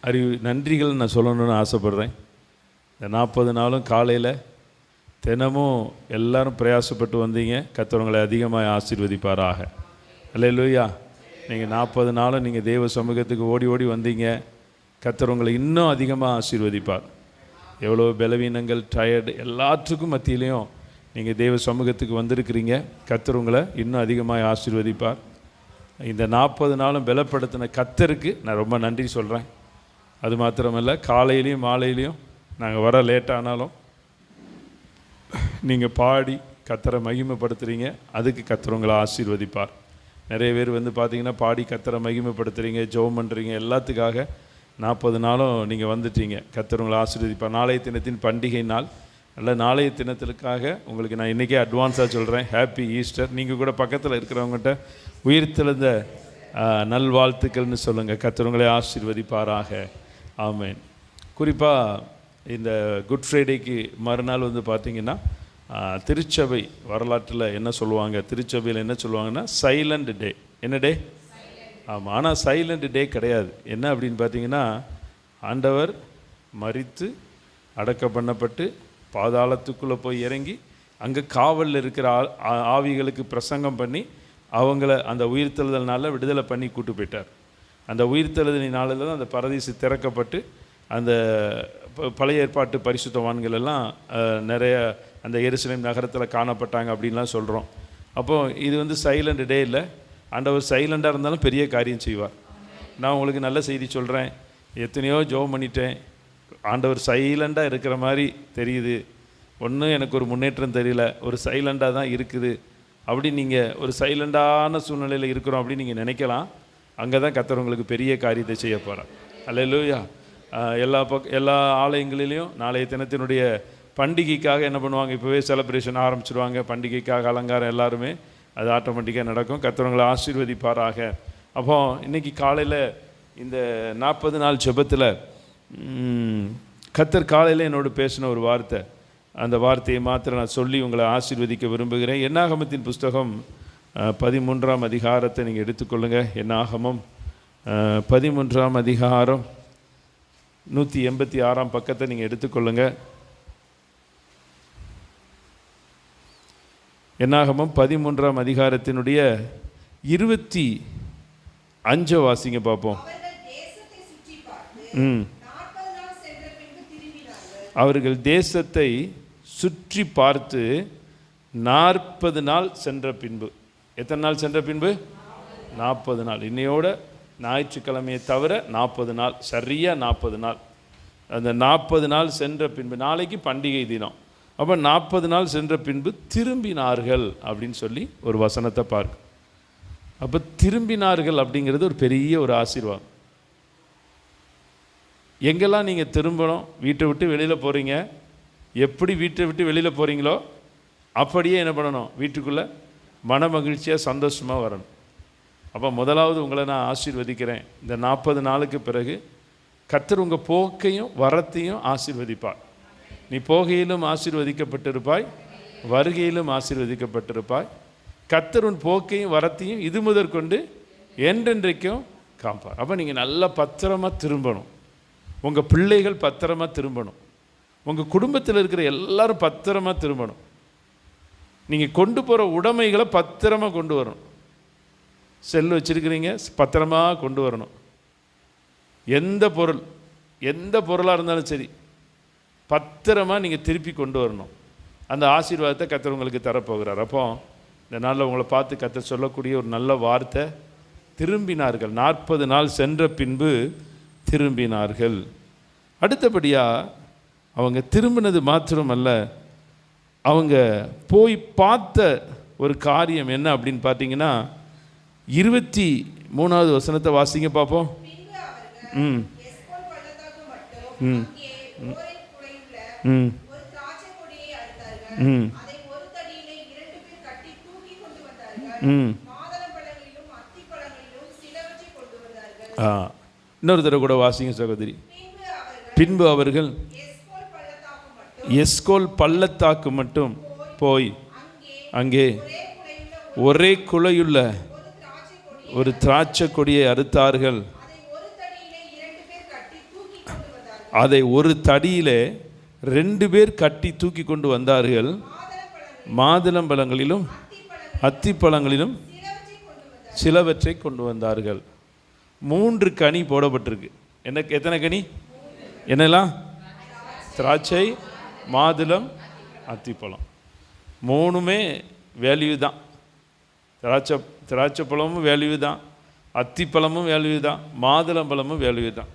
அறிவு நன்றிகள் நான் சொல்லணும்னு ஆசைப்பட்றேன். இந்த நாற்பது நாளும் காலையில் தினமும் எல்லாரும் பிரயாசப்பட்டு வந்தீங்க. கத்தவங்களை அதிகமாக ஆசீர்வதிப்பாராக. அல்ல லூயா நீங்கள் நாற்பது நாளும் நீங்கள் தெய்வ சமூகத்துக்கு ஓடி ஓடி வந்தீங்க. கத்தர் இன்னும் அதிகமாக ஆசீர்வதிப்பார். எவ்வளோ பலவீனங்கள் டயர்டு எல்லாத்துக்கும் மத்தியிலையும் நீங்கள் தெய்வ சமூகத்துக்கு வந்திருக்கிறீங்க. கத்தர் இன்னும் அதிகமாக ஆசீர்வதிப்பார். இந்த நாற்பது நாளும் பலப்படுத்தின கத்தருக்கு நான் ரொம்ப நன்றி சொல்கிறேன் அது மாத்திரமல்ல காலையிலையும் மாலையிலையும் நாங்கள் வர லேட்டானாலும் நீங்கள் பாடி கத்தரை மகிமைப்படுத்துகிறீங்க அதுக்கு கத்தர் உங்களை ஆசீர்வதிப்பார். நிறைய பேர் வந்து பார்த்தீங்கன்னா பாடி கத்தரை மகிமைப்படுத்துகிறீங்க ஜெபம் பண்ணுறீங்க எல்லாத்துக்காக நாற்பது நாளும் நீங்கள் வந்துட்டீங்க. கத்தர் உங்களை ஆசீர்வதிப்பார். நாளைய தினத்தின் பண்டிகை நாள். நல்ல நாளைய தினத்திற்காக உங்களுக்கு நான் இன்றைக்கே அட்வான்ஸாக சொல்கிறேன் ஹாப்பி ஈஸ்டர் நீங்கள் கூட பக்கத்தில் இருக்கிறவங்ககிட்ட உயிர்த்தெழுந்த ஆ, நல்வாழ்த்துக்கள்னு சொல்லுங்கள் கத்தர் ஆசீர்வதிப்பாராக. ஆமேன். குறிப்பாக இந்த குட் ஃப்ரைடேக்கு மறுநாள் வந்து பார்த்திங்கன்னா திருச்சபை வரலாற்றில் என்ன சொல்லுவாங்க? திருச்சபையில் என்ன சொல்லுவாங்கன்னா சைலண்ட் டே என்ன டே? ஆமாம் ஆனால் சைலண்ட் டே கிடையாது. என்ன அப்படின்னு பார்த்தீங்கன்னா ஆண்டவர் மறித்து அடக்க பண்ணப்பட்டு பாதாளத்துக்குள்ளே போய் இறங்கி அங்கே காவலில் இருக்கிற ஆ- ஆ- ஆவிகளுக்கு பிரசங்கம் பண்ணி அவங்கள அந்த உயிர்த்தெழுதல்னால விடுதலை பண்ணி கூட்டு போயிட்டார். அந்த உயிர்த்தெழுதலின் நாளில் தான் அந்த பரதீசு திறக்கப்பட்டு அந்த ப- பழைய ஏற்பாட்டு பரிசுத்தவான்கள் எல்லாம் நிறைய அந்த எருசலேம் நகரத்தில் காணப்பட்டாங்க அப்படின்லாம் சொல்கிறோம் அப்போ இது வந்து சைலண்ட் டே இல்லை. ஆண்டவர் சைலண்டாக இருந்தாலும் பெரிய காரியம் செய்வார். நான் உங்களுக்கு நல்ல செய்தி சொல்கிறேன் எத்தனையோ ஜோம் பண்ணிட்டேன். ஆண்டவர் சைலண்டாக இருக்கிற மாதிரி தெரியுது. ஒன்றும் எனக்கு ஒரு முன்னேற்றம் தெரியல. ஒரு சைலண்டாக தான் இருக்குது. அப்படி நீங்கள் ஒரு சைலண்டான சூழ்நிலையில் இருக்கிறோம் அப்படின்னு நீங்கள் நினைக்கலாம். அங்கே தான் கத்தர் உங்களுக்கு பெரிய காரியத்தை செய்ய போகிறார் அல்லையா எல்லா பக் எல்லா ஆலயங்களிலையும் நாளைய தினத்தினுடைய பண்டிகைக்காக என்ன பண்ணுவாங்க? இப்போவே செலப்ரேஷன் ஆரம்பிச்சிருவாங்க. பண்டிகைக்காக அலங்காரம் எல்லாருமே அது ஆட்டோமேட்டிக்காக நடக்கும். கத்தவங்களை ஆசீர்வதிப்பாராக. அப்போ இன்றைக்கி காலையில் இந்த நாற்பது நாள் செபத்தில் கத்தர் காலையில் என்னோடு பேசின ஒரு வார்த்தை. அந்த வார்த்தையை மாத்திரம் நான் சொல்லி உங்களை ஆசீர்வதிக்க விரும்புகிறேன். என்னாகமத்தின் புஸ்தகம் பதிமூன்றாம் அதிகாரத்தை நீங்கள் எடுத்துக்கொள்ளுங்க. என்னாகமம் அஹ், பதிமூன்றாம் அதிகாரம் நூற்றி எண்பத்தி ஆறாம் பக்கத்தை நீங்கள் எடுத்துக்கொள்ளுங்க. என்னாகமம் பதிமூன்றாம் அதிகாரத்தினுடைய இருபத்தி அஞ்சை வாசிங்க பார்ப்போம். ம். அவர்கள் தேசத்தை சுற்றி பார்த்து நாற்பது நாள் சென்ற பின்பு. எத்தனை நாள் சென்ற பின்பு? நாற்பது நாள். இன்னையோட ஞாயிற்றுக்கிழமையை தவிர நாற்பது நாள். சரியாக நாற்பது நாள். அந்த நாற்பது நாள் சென்ற பின்பு நாளைக்கு பண்டிகை தினம். அப்போ நாற்பது நாள் சென்ற பின்பு திரும்பினார்கள் அப்படின்னு சொல்லி ஒரு வசனத்தை பார்க்க அப்போ திரும்பினார்கள் அப்படிங்கிறது ஒரு பெரிய ஒரு ஆசீர்வாதம். எங்கெல்லாம் நீங்கள் திரும்பணும்? வீட்டை விட்டு வெளியில் போகிறீங்க எப்படி வீட்டை விட்டு வெளியில் போகிறீங்களோ அப்படியே என்ன பண்ணணும்? வீட்டுக்குள்ளே மன மகிழ்ச்சியாக சந்தோஷமாக வரணும். அப்போ முதலாவது உங்களை நான் ஆசீர்வதிக்கிறேன். இந்த நாற்பது நாளுக்கு பிறகு கத்தர் உங்கள் போக்கையும் வரத்தையும் ஆசீர்வதிப்பார். நீ போகையிலும் ஆசீர்வதிக்கப்பட்டிருப்பாய் வருகையிலும் ஆசீர்வதிக்கப்பட்டிருப்பாய். கத்தர் உன் போக்கையும் வரத்தையும் இது முதற்கொண்டு என்றென்றைக்கும் காப்பார். அப்போ நீங்கள் நல்லா பத்திரமாக திரும்பணும். உங்கள் பிள்ளைகள் பத்திரமாக திரும்பணும். உங்கள் குடும்பத்தில் இருக்கிற எல்லாரும் பத்திரமாக திரும்பணும். நீங்கள் கொண்டு போகிற உடைமைகளை பத்திரமாக கொண்டு வரணும். செல் வச்சுருக்கிறீங்க பத்திரமாக கொண்டு வரணும். எந்த பொருள் எந்த பொருளாக இருந்தாலும் சரி பத்திரமாக நீங்கள் திருப்பி கொண்டு வரணும். அந்த ஆசீர்வாதத்தை கத்தர் உங்களுக்கு தரப்போகிறார். அப்போ இந்த நாளில் உங்களை பார்த்து கத்த சொல்லக்கூடிய ஒரு நல்ல வார்த்தை திரும்பினார்கள். நாற்பது நாள் சென்ற பின்பு திரும்பினார்கள். அடுத்தபடியாக அவங்க திரும்பினது மாத்திரமல்ல அவங்க போய் பார்த்த ஒரு காரியம் என்ன அப்படின்னு பார்த்தீங்கன்னா இருபத்தி மூணாவது வசனத்தை வாசிங்க பார்ப்போம். ம். ம். ம். ம். ம். இன்னொரு தடவை கூட வாசிங்க சகோதரி. பின்பு அவர்கள் பின்பு அவர்கள் எஸ்போன் பள்ளத்தாக்கு மட்டும் எஸ்கோல் பள்ளத்தாக்கு மட்டும் போய் அங்கே ஒரே குலையுள்ள ஒரு திராட்சை கொடியை அறுத்தார்கள். அதை ஒரு தடியிலே ரெண்டு பேர் கட்டி தூக்கி கொண்டு வந்தார்கள். மாதுளம்பழங்களிலும் அத்திப்பழங்களிலும் சிலவற்றை கொண்டு வந்தார்கள். மூன்று கனி போடப்பட்டிருக்கு. என்ன எத்தனை கனி? என்னெல்லாம்? திராட்சை மாதுளம் அத்திப்பழம். மூணுமே வேல்யூ தான். திராட்சை திராட்சை பழமும் வேல்யூ தான். அத்திப்பழமும் வேல்யூ தான். மாதுளம்பழமும் வேல்யூ தான்.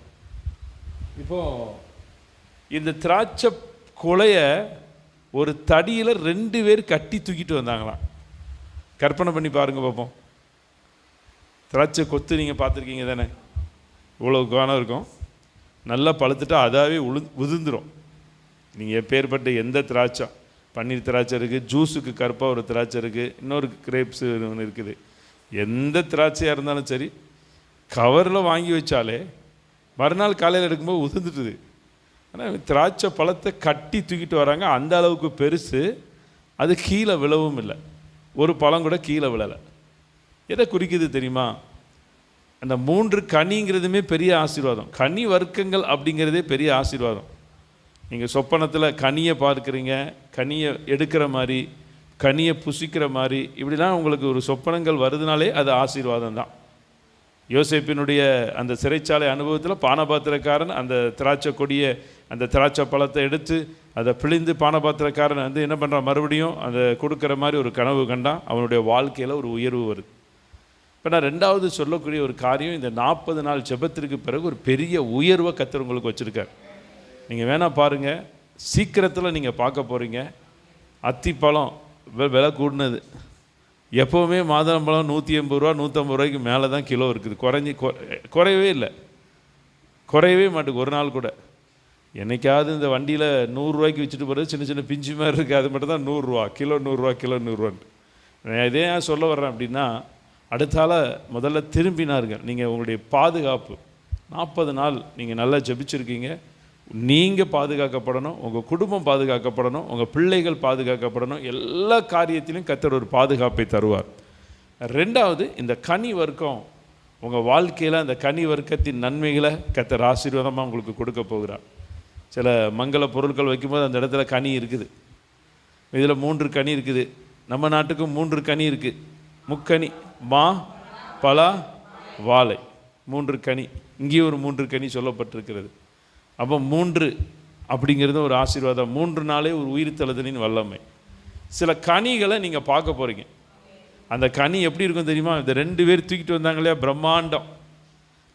இப்போது இந்த திராட்சை குலைய ஒரு தடியில் ரெண்டு பேர் கட்டி தூக்கிட்டு வந்தாங்களாம். கற்பனை பண்ணி பாருங்கள் பார்ப்போம் திராட்சை கொத்து நீங்கள் பார்த்துருக்கீங்க தானே? இவ்வளோ காணம் இருக்கும். நல்லா பழுத்துட்டா அதாவே உழு உதிர்ந்துடும் நீங்கள் எப்பேற்பட்ட எந்த திராட்சை? பன்னீர் திராட்சை இருக்குது ஜூஸுக்கு கருப்பாக ஒரு திராட்சை இருக்குது இன்னொரு கிரேப்ஸ் ஒன்று இருக்குது. எந்த திராட்சையாக இருந்தாலும் சரி கவரில் வாங்கி வச்சாலே மறுநாள் காலையில் எடுக்கும்போது உதிர்ந்துட்டுது. ஆனால் திராட்சை பழத்தை கட்டி தூக்கிட்டு வராங்க அந்த அளவுக்கு பெருசு அது கீழே விழவும் இல்லை. ஒரு பழம் கூட கீழே விழலை. எதை குறிக்குது தெரியுமா? அந்த மூன்று கனிங்கிறதுமே பெரிய ஆசீர்வாதம். கனி வர்க்கங்கள் அப்படிங்கிறதே பெரிய ஆசீர்வாதம். நீங்கள் சொப்பனத்தில் கனியை பார்க்குறீங்க கனியை எடுக்கிற மாதிரி கனியை புசிக்கிற மாதிரி இப்படிலாம் உங்களுக்கு ஒரு சொப்பனங்கள் வருதுனாலே அது ஆசீர்வாதம் தான். யோசேப்பினுடைய அந்த சிறைச்சாலை அனுபவத்தில் பானபாத்திரக்காரன் அந்த திராட்சை கொடியை அந்த திராட்சை பழத்தை எடுத்து அதை பிழிந்து பானபாத்திரக்காரன் வந்து என்ன பண்ணுறான் மறுபடியும் அதை கொடுக்குற மாதிரி ஒரு கனவு கண்டான். அவனுடைய வாழ்க்கையில் ஒரு உயர்வு வருது. இப்போ நான் ரெண்டாவது சொல்லக்கூடிய ஒரு காரியம் இந்த நாற்பது நாள் ஜெபத்திற்கு பிறகு ஒரு பெரிய உயர்வை கத்தர் உங்களுக்கு வச்சுருக்கார். நீங்கள் வேணால் பாருங்கள் சீக்கிரத்தில் நீங்கள் பார்க்க போகிறீங்க அத்திப்பழம் வெ- விலை கூடினது. எப்போவுமே மாதுளம்பழம் நூற்றி எண்பது ரூபா நூற்றம்பது ரூபாய்க்கு மேலே தான் கிலோ இருக்குது. குறைஞ்சி கொ- குறையவே இல்லை. குறையவே மாட்டுக்கு ஒரு நாள் கூட. என்னைக்காவது இந்த வண்டியில் நூறுரூவாய்க்கு வச்சுட்டு போகிறது சின்ன சின்ன பிஞ்சு மாதிரி இருக்குது அது மட்டும் தான் நூறுரூவா கிலோ நூறுரூவா கிலோ நூறுரூவான்ட்டு நான் இதே ஏன் சொல்ல வர்றேன் அப்படின்னா அடுத்தால முதல்ல திரும்பினார்கள் நீங்கள் உங்களுடைய பாதுகாப்பு. நாற்பது நாள் நீங்கள் நல்லா ஜெபிச்சிருக்கீங்க. நீங்கள் பாதுகாக்கப்படணும் உங்கள் குடும்பம் பாதுகாக்கப்படணும் உங்கள் பிள்ளைகள் பாதுகாக்கப்படணும் எல்லா காரியத்திலையும் கத்தர் ஒரு பாதுகாப்பை தருவார். ரெண்டாவது இந்த கனி வர்க்கம் உங்கள் வாழ்க்கையில் அந்த கனி வர்க்கத்தின் நன்மைகளை கத்தர் ஆசீர்வாதமாக உங்களுக்கு கொடுக்க போகிறார். சில மங்கள பொருட்கள் வைக்கும்போது அந்த இடத்துல கனி இருக்குது. இதில் மூன்று கனி இருக்குது. நம்ம நாட்டுக்கும் மூன்று கனி இருக்குது முக்கனி மா பலா வாழை. மூன்று கனி. இங்கேயும் ஒரு மூன்று கனி சொல்லப்பட்டிருக்கிறது. அப்போ மூன்று அப்படிங்கிறது ஒரு ஆசீர்வாதம். மூன்று நாளே ஒரு உயிர் தழுதலின் வல்லமை. சில கனிகளை நீங்கள் பார்க்க போகிறீங்க அந்த கனி எப்படி இருக்கும் தெரியுமா? இந்த ரெண்டு பேர் தூக்கிட்டு வந்தாங்க இல்லையா? பிரம்மாண்டம்.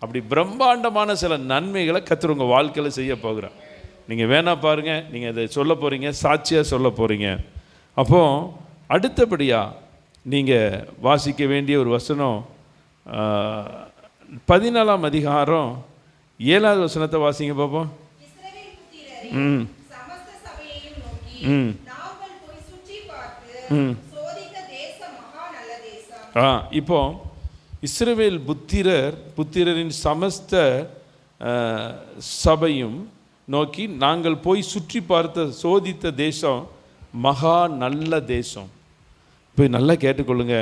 அப்படி பிரம்மாண்டமான சில நன்மைகளை கத்தர் உங்கள் வாழ்க்கையில் செய்ய போகிறோம் நீங்கள் வேணா பாருங்க. நீங்கள் அதை சொல்ல போகிறீங்க சாட்சியாக சொல்ல போகிறீங்க அப்போ அடுத்தபடியாக நீங்கள் வாசிக்க வேண்டிய ஒரு வசனம் பதினாலாம் அதிகாரம் ஏழாவது வசனத்தை வாசிங்க பார்ப்போம் ம். ம். ம். ஆ இப்போ இஸ்ரவேல் புத்திரர் புத்திரரின் சமஸ்த சபையும் நோக்கி நாங்கள் போய் சுற்றி பார்த்த சோதித்த தேசம் மகா நல்ல தேசம். போய் நல்லா கேட்டுக்கொள்ளுங்க.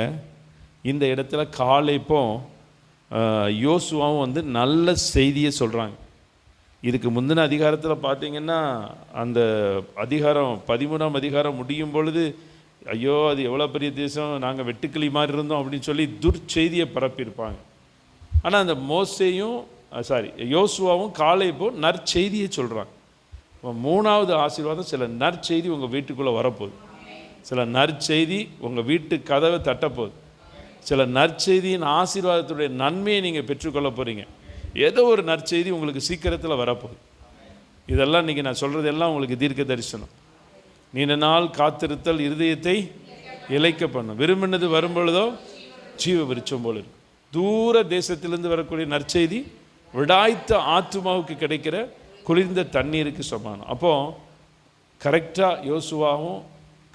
இந்த இடத்துல காலைப்பும். யோசுவாவும் வந்து நல்ல செய்தியை சொல்கிறாங்க இதுக்கு முந்தின அதிகாரத்தில் பார்த்தீங்கன்னா அந்த அதிகாரம் பதிமூணாம் அதிகாரம் முடியும் பொழுது ஐயோ அது எவ்வளோ பெரிய தேசம் நாங்கள் வெட்டுக்கிளி மாதிரி இருந்தோம் அப்படின்னு சொல்லி துர்ச்செய்தியை பரப்பியிருப்பாங்க. ஆனால் அந்த மோசையும் சாரி யோசுவாவும் காலை போ நற்செய்தியை சொல்கிறாங்க மூணாவது ஆசீர்வாதம் சில நற்செய்தி உங்கள் வீட்டுக்குள்ளே வரப்போகுது. சில நற்செய்தி உங்கள் வீட்டு கதவை தட்டப்போகுது. சில நற்செய்தியின் ஆசீர்வாதத்துடைய நன்மையை நீங்கள் பெற்றுக்கொள்ள போகிறீங்க ஏதோ ஒரு நற்செய்தி உங்களுக்கு சீக்கிரத்தில் வரப்போகுது. இதெல்லாம் இன்றைக்கி நான் சொல்கிறது எல்லாம் உங்களுக்கு தீர்க்க தரிசனம். நீண்ட நாள் காத்திருத்தல் இருதயத்தை இழைக்க பண்ணும். விரும்பினது வரும்பொழுதோ ஜீவ விருச்சம் போல இருக்கும். தூர தேசத்திலிருந்து வரக்கூடிய நற்செய்தி விடாய்த்த ஆத்மாவுக்கு கிடைக்கிற குளிர்ந்த தண்ணீருக்கு சமானம். அப்போது கரெக்டாக யோசுவாவும்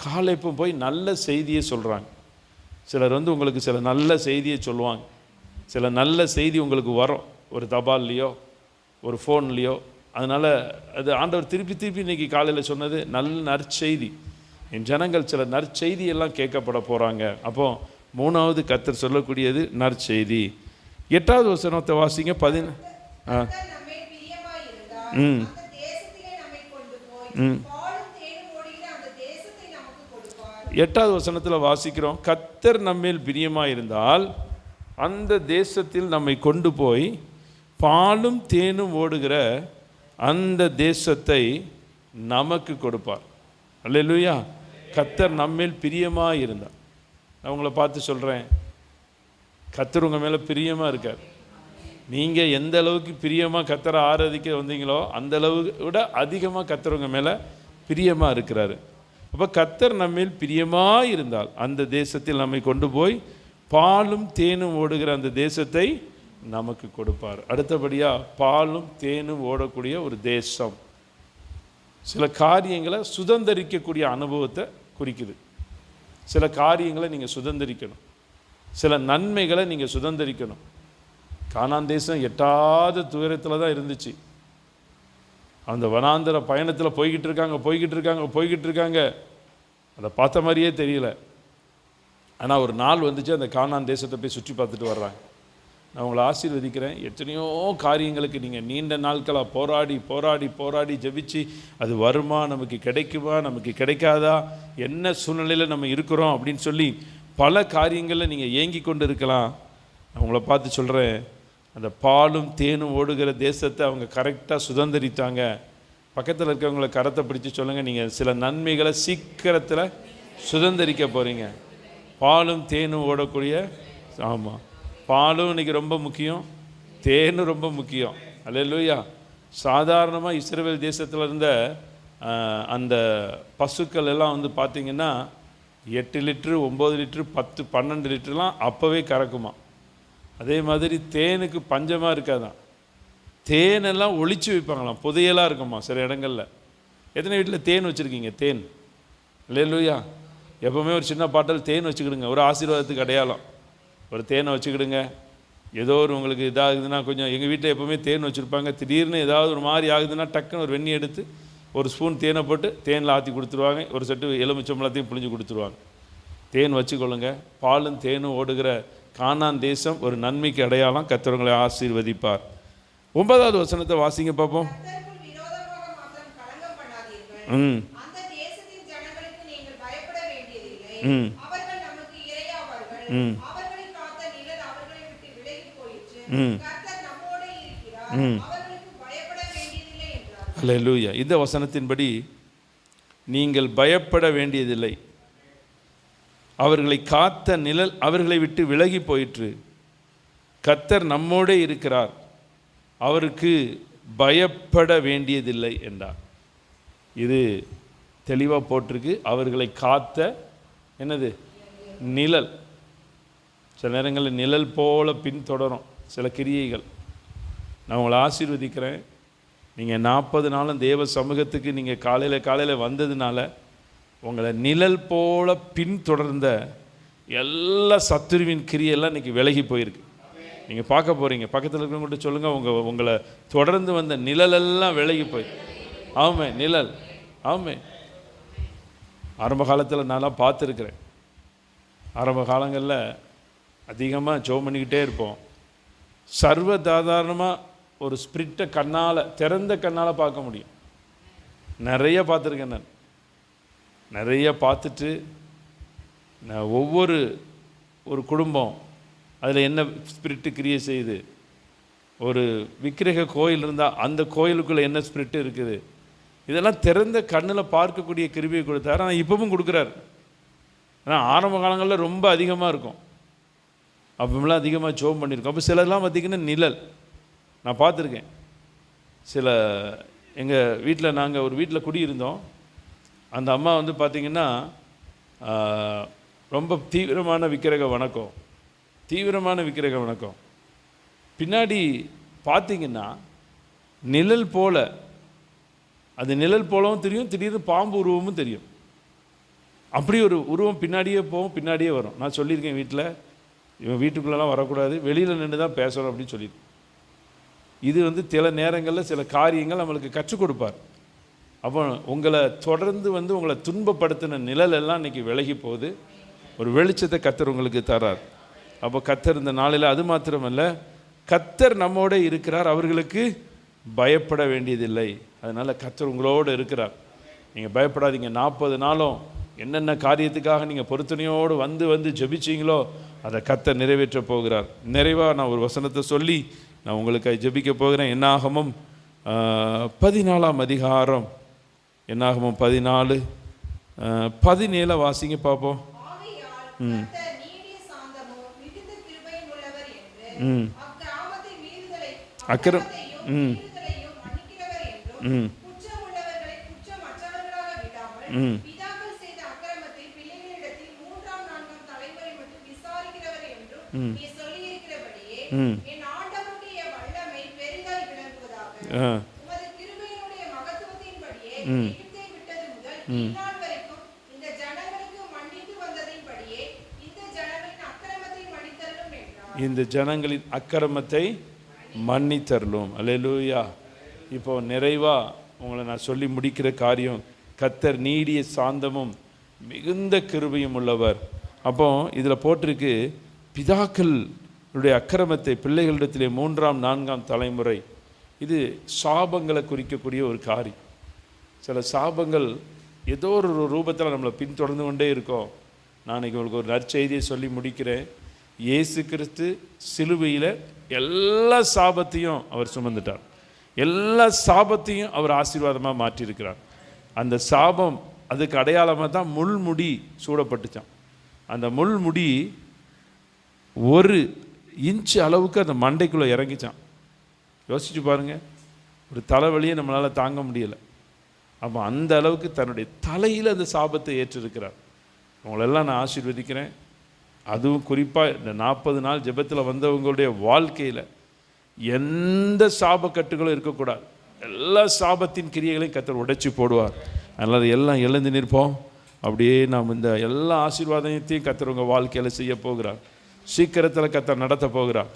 காலைப்பும் போய் நல்ல செய்தியை சொல்கிறாங்க சிலர் வந்து உங்களுக்கு சில நல்ல செய்தியை சொல்லுவாங்க. சில நல்ல செய்தி உங்களுக்கு வரும். ஒரு தபால்லையோ ஒரு ஃபோன்லேயோ. அதனால் அது ஆண்டவர் திருப்பி திருப்பி இன்னைக்கு காலையில் சொன்னது நல்ல நற்செய்தி. என் ஜனங்கள் சில நற்செய்தி எல்லாம் கேட்கப்பட போகிறாங்க அப்போ மூணாவது கத்தர் சொல்லக்கூடியது நற்செய்தி. எட்டாவது வசனத்தை வாசிங்க. பதின பிரியமாயிருந்தார். ம் அந்த பாலும் தேனும் ஓடுகிற அந்த தேசத்தை நமக்கு கொடுப்பார் எட்டாவது வசனத்தில் வாசிக்கிறோம் கத்தர் நம்மேல் பிரியமாக இருந்தால் அந்த தேசத்தில் நம்மை கொண்டு போய் பாலும் தேனும் ஓடுகிற அந்த தேசத்தை நமக்கு கொடுப்பார். அல்லையா கத்தர் நம்மேல் பிரியமாக இருந்தார் நான் உங்களை பார்த்து சொல்கிறேன் கத்தர் உங்கள் மேலே பிரியமாக இருக்கார். நீங்கள் எந்த அளவுக்கு பிரியமாக கத்தரை ஆராதிக்க வந்தீங்களோ அந்த அளவு விட அதிகமாக கத்தர் உங்கள் மேலே பிரியமாக இருக்கிறாரு. அப்போ கத்தர் நம்மேல் பிரியமாக இருந்தால் அந்த தேசத்தில் நம்மை கொண்டு போய் பாலும் தேனும் ஓடுகிற அந்த தேசத்தை நமக்கு கொடுப்பார். அடுத்தபடியாக பாலும் தேனும் ஓடக்கூடிய ஒரு தேசம். சில காரியங்களை சுதந்திரிக்கக்கூடிய அனுபவத்தை குறிக்குது. சில காரியங்களை நீங்கள் சுதந்திரிக்கணும். சில நன்மைகளை நீங்கள் சுதந்திரிக்கணும். காணாந்தேசம் எட்டாத துயரத்தில் தான் இருந்துச்சு. அந்த வனாந்தர பயணத்தில் போய்கிட்டு இருக்காங்க போய்கிட்டு இருக்காங்க போய்கிட்டு இருக்காங்க. அதை பார்த்த மாதிரியே தெரியல. ஆனால் ஒரு நாள் வந்துச்சு அந்த காணான் தேசத்தை போய் சுற்றி பார்த்துட்டு வர்றாங்க. நான் உங்களை ஆசீர்வதிக்கிறேன். எத்தனையோ காரியங்களுக்கு நீங்கள் நீண்ட நாட்களாக போராடி போராடி போராடி ஜபிச்சு அது வருமா நமக்கு கிடைக்குமா நமக்கு கிடைக்காதா என்ன சூழ்நிலையில் நம்ம இருக்கிறோம் அப்படின்னு சொல்லி பல காரியங்களில் நீங்கள் ஏங்கி கொண்டு இருக்கலாம் நான் உங்களை பார்த்து சொல்கிறேன் அந்த பாலும் தேனும் ஓடுகிற தேசத்தை அவங்க கரெக்டாக சுதந்திரித்தாங்க. பக்கத்தில் இருக்கிறவங்கள கரத்தை பிடிச்சி சொல்லுங்கள் நீங்கள் சில நன்மைகளை சீக்கிரத்தில் சுதந்திரிக்க போகிறீங்க பாலும் தேனும் ஓடக்கூடிய ஆமாம் பாலும் இன்னைக்கு ரொம்ப முக்கியம் தேனும் ரொம்ப முக்கியம். அல்லையா சாதாரணமாக இஸ்ரேல் தேசத்தில் இருந்த அந்த பசுக்கள் எல்லாம் வந்து பார்த்திங்கன்னா எட்டு லிட்ரு ஒம்பது லிட்ரு பத்து பன்னெண்டு லிட்டருலாம் அப்போவே கறக்குமா அதே மாதிரி தேனுக்கு பஞ்சமாக இருக்காதான். தேனெல்லாம் ஒழிச்சு வைப்பாங்களாம். புதையலாக இருக்குமா சில இடங்களில். எத்தனை வீட்டில் தேன் வச்சுருக்கீங்க? தேன். இல்லையா எப்போவுமே ஒரு சின்ன பாட்டில் தேன் வச்சுக்கிடுங்க. ஒரு ஆசீர்வாதத்துக்கு அடையாளம். ஒரு தேனை வச்சுக்கிடுங்க. ஏதோ ஒரு உங்களுக்கு இதாகுதுன்னா கொஞ்சம் எங்கள் வீட்டில் எப்போவுமே தேன் வச்சுருப்பாங்க. திடீர்னு ஏதாவது ஒரு மாதிரி ஆகுதுன்னா டக்குன்னு ஒரு வெண்ணி எடுத்து ஒரு ஸ்பூன் தேனை போட்டு தேனில் ஆற்றி கொடுத்துருவாங்க. ஒரு செட்டு எலுமிச்சம்பளத்தையும் புழிஞ்சு கொடுத்துருவாங்க. தேன் வச்சுக்கொள்ளுங்க. பாலும் தேனும் ஓடுகிற கானான் தேசம் ஒரு நன்மைக்கு அடையாளம் கத்தவங்களை ஆசீர்வதிப்பார். ஒன்பதாவது வசனத்தை வாசிங்க பார்ப்போம். ம். ம். ம். ம். ம். அல்லூயா இந்த வசனத்தின்படி நீங்கள் பயப்பட வேண்டியதில்லை. அவர்களை காத்த நிழல் அவர்களை விட்டு விலகி போயிற்று. கத்தர் நம்மோடே இருக்கிறார். அவருக்கு பயப்பட வேண்டியதில்லை என்றார். இது தெளிவாக போட்டிருக்கு. அவர்களை காத்த என்னது? நிழல். சில நேரங்களில் நிழல் போல பின்தொடரும் சில கிரியைகள். நான் உங்களை ஆசீர்வதிக்கிறேன். நீங்கள் நாற்பது நாளும் தேவ சமூகத்துக்கு நீங்கள் காலையில் காலையில் வந்ததுனால உங்களை நிழல் போல பின்தொடர்ந்த எல்லா சத்துருவின் கிரியெல்லாம் இன்றைக்கி விலகி போயிருக்கு. நீங்கள் பார்க்க போகிறீங்க பக்கத்தில் இருக்கிறவங்கள்ட்ட சொல்லுங்கள் உங்கள் உங்களை தொடர்ந்து வந்த நிழலெல்லாம் விலகி போய். ஆமே நிழல். ஆமே. ஆரம்ப காலத்தில் நான்லாம் பார்த்துருக்குறேன். ஆரம்ப காலங்களில் அதிகமாக ஜோ பண்ணிக்கிட்டே இருப்போம். சர்வதாதாரணமாக ஒரு ஸ்பிரிட்டை கண்ணால் திறந்த கண்ணால் பார்க்க முடியும். நிறைய பார்த்துருக்கேன் நான். நிறைய பார்த்துட்டு நான் ஒவ்வொரு ஒரு குடும்பம் அதில் என்ன ஸ்பிரிட்டு கிரியை செய்யுது? ஒரு விக்கிரக கோயில் இருந்தால் அந்த கோயிலுக்குள்ளே என்ன ஸ்பிரிட்டு இருக்குது? இதெல்லாம் திறந்த கண்ணில் பார்க்கக்கூடிய கிருபியை கொடுத்தார். ஆனால் இப்போவும் கொடுக்குறாரு. ஆனால் ஆரம்ப காலங்களில் ரொம்ப அதிகமாக இருக்கும். அப்பமெல்லாம் அதிகமாக ஜோம் பண்ணியிருக்கோம் அப்போ சிலர்லாம் பார்த்திங்கன்னா நிழல். நான் பார்த்துருக்கேன். சில எங்கள் வீட்டில் நாங்கள் ஒரு வீட்டில் குடியிருந்தோம். அந்த அம்மா வந்து பார்த்திங்கன்னா ரொம்ப தீவிரமான விக்கிரக வணக்கம். தீவிரமான விக்கிரக வணக்கம். பின்னாடி பார்த்திங்கன்னா நிழல் போல. அது நிழல் போலவும் தெரியும் திடீர்னு பாம்பு உருவமும் தெரியும். அப்படி ஒரு உருவம் பின்னாடியே போகும் பின்னாடியே வரும். நான் சொல்லியிருக்கேன் வீட்டில் இவன் வீட்டுக்குள்ளெல்லாம் வரக்கூடாது வெளியில் நின்று தான் பேசணும் அப்படின்னு சொல்லியிருக்கேன். இது வந்து சில நேரங்களில் சில காரியங்கள் நம்மளுக்கு கற்றுக் கொடுப்பார். அப்போ உங்களை தொடர்ந்து வந்து உங்களை துன்பப்படுத்தின நிழலெல்லாம் இன்றைக்கி இன்னைக்கு விலகி போகுது. ஒரு வெளிச்சத்தை கத்தர் உங்களுக்கு தரார். அப்போ கத்தர் இந்த நாளில் அது மாத்திரமல்ல கத்தர் நம்மோட இருக்கிறார் அவர்களுக்கு பயப்பட வேண்டியதில்லை. அதனால் கத்தர் உங்களோடு இருக்கிறார். நீங்கள் பயப்படாதீங்க. நாற்பது நாளும் என்னென்ன காரியத்துக்காக நீங்கள் பொறுத்துணையோடு வந்து வந்து ஜெபிச்சீங்களோ அதை கத்தர் நிறைவேற்ற போகிறார். நிறைவாக நான் ஒரு வசனத்தை சொல்லி நான் உங்களுக்கு ஜபிக்க போகிறேன். என்னாகமும் பதினாலாம் அதிகாரம். என்னாகமும் பதினாலு. பதினேழை வாசிங்க பார்ப்போம் ம். மீறுதலை அக்கிரம் ம். ம். விடாமல் ம். பிதாக்கள் செய்த இந்த ஜனங்களின் அக்கிரமத்தை மன்னித்தருளும் அல்லேலூயா. இப்போ நிறைவா உங்களை நான் சொல்லி முடிக்கிற காரியம் கத்தர் நீடிய சாந்தமும் மிகுந்த கிருபையும் உள்ளவர். அப்போ இதில் போட்டிருக்கு பிதாக்களுடைய அக்கிரமத்தை பிள்ளைகளிடத்திலே மூன்றாம் நான்காம் தலைமுறை. இது சாபங்களை குறிக்கக்கூடிய ஒரு காரியம். சில சாபங்கள் ஏதோ ஒரு ரூபத்தில் நம்மளை பின்தொடர்ந்து கொண்டே இருக்கோம். நான் இன்னைக்கு உங்களுக்கு ஒரு நற்செய்தியை சொல்லி முடிக்கிறேன். இயேசு கிறிஸ்து சிலுவையில் எல்லா சாபத்தையும் அவர் சுமந்துட்டார். எல்லா சாபத்தையும் அவர் ஆசீர்வாதமாக மாற்றியிருக்கிறார். அந்த சாபம் அதுக்கு அடையாளமாக தான் முள்முடி சூடப்பட்டுச்சான் அந்த முள்முடி ஒரு இன்ச் அளவுக்கு அந்த மண்டைக்குள்ளே இறங்கிச்சான் யோசிச்சு பாருங்கள் ஒரு தலைவலியை நம்மளால் தாங்க முடியலை. அப்போ அந்த அளவுக்கு தன்னுடைய தலையில் அந்த சாபத்தை ஏற்றிருக்கிறார் அவங்களெல்லாம் நான் ஆசீர்வதிக்கிறேன். அதுவும் குறிப்பாக இந்த நாற்பது நாள் ஜெபத்தில் வந்தவங்களுடைய வாழ்க்கையில் எந்த சாபக்கட்டுகளும் இருக்கக்கூடாது. எல்லா சாபத்தின் கிரியைகளையும் கத்தர் உடைச்சி போடுவார். அதனால் எல்லாம் எழுந்து நிற்போம். அப்படியே நாம் இந்த எல்லா ஆசீர்வாதத்தையும் கத்தர் உங்கள் வாழ்க்கையில் செய்ய போகிறார். சீக்கிரத்தில் கத்தர் நடத்த போகிறார்.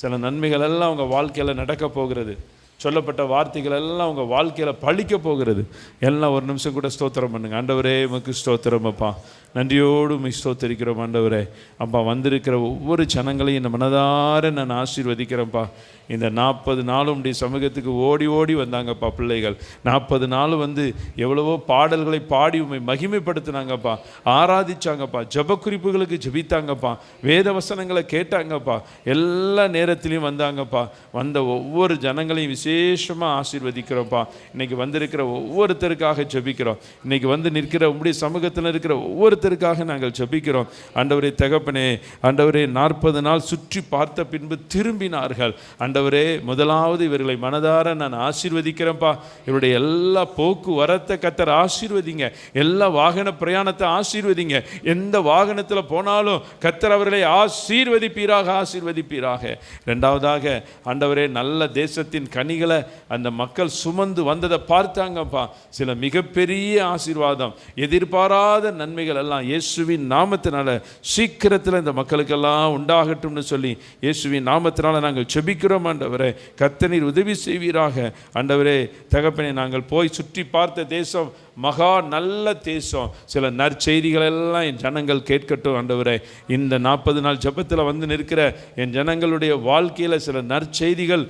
சில நன்மைகள் எல்லாம் உங்கள் வாழ்க்கையில் நடக்க போகிறது. சொல்லப்பட்ட வார்த்தைகள் எல்லாம் உங்கள் வாழ்க்கையில் பழிக்க போகிறது. எல்லாம் ஒரு நிமிஷம் கூட ஸ்தோத்திரம் பண்ணுங்க. ஆண்டவரே உமக்கு ஸ்தோத்திரம் அப்பா. நன்றியோடு உமை ஸ்தோத்தரிக்கிறோம் ஆண்டவரே. அப்பா வந்திருக்கிற ஒவ்வொரு ஜனங்களையும் இந்த மனதார நான் ஆசீர்வதிக்கிறேன்ப்பா. இந்த நாற்பது நாளும் உடைய சமூகத்துக்கு ஓடி ஓடி வந்தாங்கப்பா பிள்ளைகள். நாற்பது நாள் வந்து எவ்வளவோ பாடல்களை பாடி உண்மை மகிமைப்படுத்தினாங்கப்பா. ஆராதிச்சாங்கப்பா. ஜப குறிப்புகளுக்கு ஜெபித்தாங்கப்பா. வேத வசனங்களை கேட்டாங்கப்பா. எல்லா நேரத்திலையும் வந்தாங்கப்பா. வந்த ஒவ்வொரு ஜனங்களையும் விசேஷமாக ஆசீர்வதிக்கிறோம்ப்பா. இன்னைக்கு வந்திருக்கிற ஒவ்வொருத்தருக்காக ஜபிக்கிறோம். இன்னைக்கு வந்து நிற்கிற உங்களுடைய சமூகத்தில் இருக்கிற ஒவ்வொருத்தருக்காக நாங்கள் ஜபிக்கிறோம். ஆண்டவரே தகப்பனே ஆண்டவரே நாற்பது நாள் சுற்றி பார்த்த பின்பு திரும்பினார்கள். ஆண்டவரே முதலாவது இவர்களை மனதார நான் ஆசீர்வதிக்கிறேன்ப்பா. இவருடைய எல்லா போக்குவரத்தை கத்தர் ஆசீர்வதிங்க. எல்லா வாகன பிரயாணத்தை ஆசீர்வதிங்க. எந்த வாகனத்தில் போனாலும் கத்தர் அவர்களை ஆசீர்வதிப்பீராக ஆசீர்வதிப்பீராக. ரெண்டாவதாக ஆண்டவரே நல்ல தேசத்தின் கனிகள் அந்த மக்கள் சுமந்து வந்ததை பார்த்தாங்கப்பா. சில மிகப்பெரிய ஆசீர்வாதம். எதிர்பாராத நன்மைகள் எல்லாம் இயேசுவின் நாமத்தினால சீக்கிரத்தில் இந்த மக்களுக்கெல்லாம் உண்டாகட்டும்னு சொல்லி இயேசுவின் நாமத்தினால நாங்கள் செபிக்கிறோம் ஆண்டவரே. கர்த்தனீர் உதவி செய்வீராக. ஆண்டவரே தகப்பனை நாங்கள் போய் சுற்றி பார்த்த தேசம் மகா நல்ல தேசம். சில நற்செய்திகள் எல்லாம் என் ஜனங்கள் கேட்கட்டும் ஆண்டவரே. இந்த நாற்பது நாள் ஜெபத்தில் வந்து நிற்கிற என் ஜனங்களுடைய வாழ்க்கையில் சில நற்செய்திகள்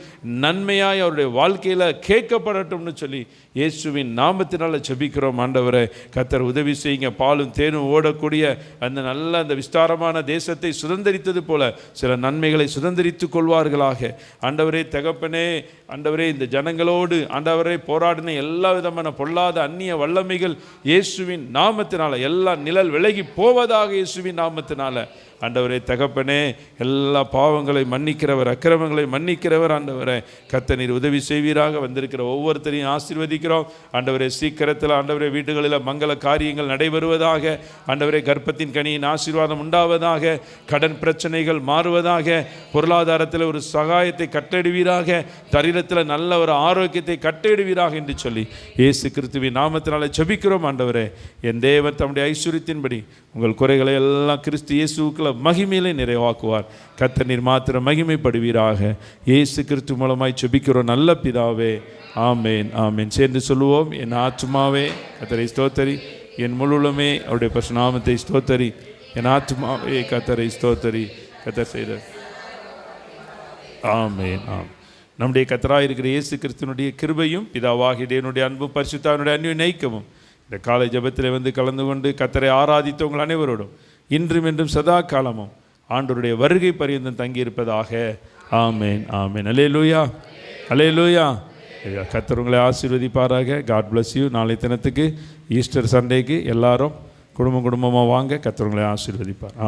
நன்மையாய் அவருடைய வாழ்க்கையில் கேட்கப்படட்டும்னு சொல்லி இயேசுவின் நாமத்தினால் ஜெபிக்கிறோம் ஆண்டவரை. கத்தர் உதவி செய்யுங்க. பாலும் தேனும் ஓடக்கூடிய அந்த நல்ல அந்த விஸ்தாரமான தேசத்தை சுதந்திரித்தது போல சில நன்மைகளை சுதந்திரித்துக் கொள்வார்களாக. ஆண்டவரே தகப்பனே ஆண்டவரே இந்த ஜனங்களோடு ஆண்டவரே போராடின எல்லா விதமான பொல்லாத அந்நிய வல்லமைகள் இயேசுவின் நாமத்தினால எல்லா நிழல் விலகி போவதாக இயேசுவின் நாமத்தினால ஆண்டவரே தகப்பனே எல்லா பாவங்களை மன்னிக்கிறவர் அக்கிரமங்களை மன்னிக்கிறவர் ஆண்டவரே. கத்தநீர் உதவி செய்வீராக வந்திருக்கிற ஒவ்வொருத்தரையும் ஆசீர்வதிக்கிறோம். ஆண்டவரே சீக்கிரத்தில் ஆண்டவரே வீடுகளில் மங்கள காரியங்கள் நடைபெறுவதாக ஆண்டவரே கர்ப்பத்தின் கனியின் ஆசீர்வாதம் உண்டாவதாக கடன் பிரச்சனைகள் மாறுவதாக பொருளாதாரத்தில் ஒரு சகாயத்தை கட்டிடுவீராக தரிரத்தில் நல்ல ஒரு ஆரோக்கியத்தை கட்டிடுவீராக என்று சொல்லி இயேசு கிறிஸ்துவின் நாமத்தினால ஜபிக்கிறோம் ஆண்டவரே. என் தேவன் தம்முடைய ஐஸ்வர்யத்தின்படி உங்கள் குறைகளை எல்லாம் கிறிஸ்து இயேசுக்களை மகிமையிலே நிறைவாக்குவார். கத்த நீர் மாத்திரம் மகிமைப்படுவீராக. இயேசு கிறிஸ்து மூலமாய் செபிக்கிறோம் நல்ல பிதாவே. ஆமேன் ஆமேன். சேர்ந்து சொல்லுவோம். என் ஆத்மாவே கத்தரை ஸ்தோத்தரி. என் முழுமே அவருடைய பசுநாமத்தை ஸ்தோத்தரி. என் ஆத்மாவே கத்தரை ஸ்தோத்தரி. கத்தர் செய்த ஆமேன் ஆம். நம்முடைய கத்தராக இருக்கிற இயேசு கிறிஸ்துனுடைய கிருபையும் பிதாவாகிய தேவனுடைய அன்பும் பரிசுத்தானுடைய அன்பு நைக்கமும் இந்த காலை ஜபத்தில் வந்து கலந்து கொண்டு கத்தரை ஆராதித்தவங்கள் அனைவரோடும். இன்றும் என்றும் சதா காலமும் ஆண்டோருடைய வருகை பரியந்தம் தங்கியிருப்பதாக. ஆமேன் ஆமேன். அலே லூயா அலே லூயா கத்தர் உங்களை ஆசீர்வதிப்பாராக. காட் பிளஸ் யூ நாளை தினத்துக்கு ஈஸ்டர் சண்டேக்கு எல்லாரும் குடும்ப குடும்பமாக வாங்க. கத்தர் உங்களை ஆசீர்வதிப்பார்.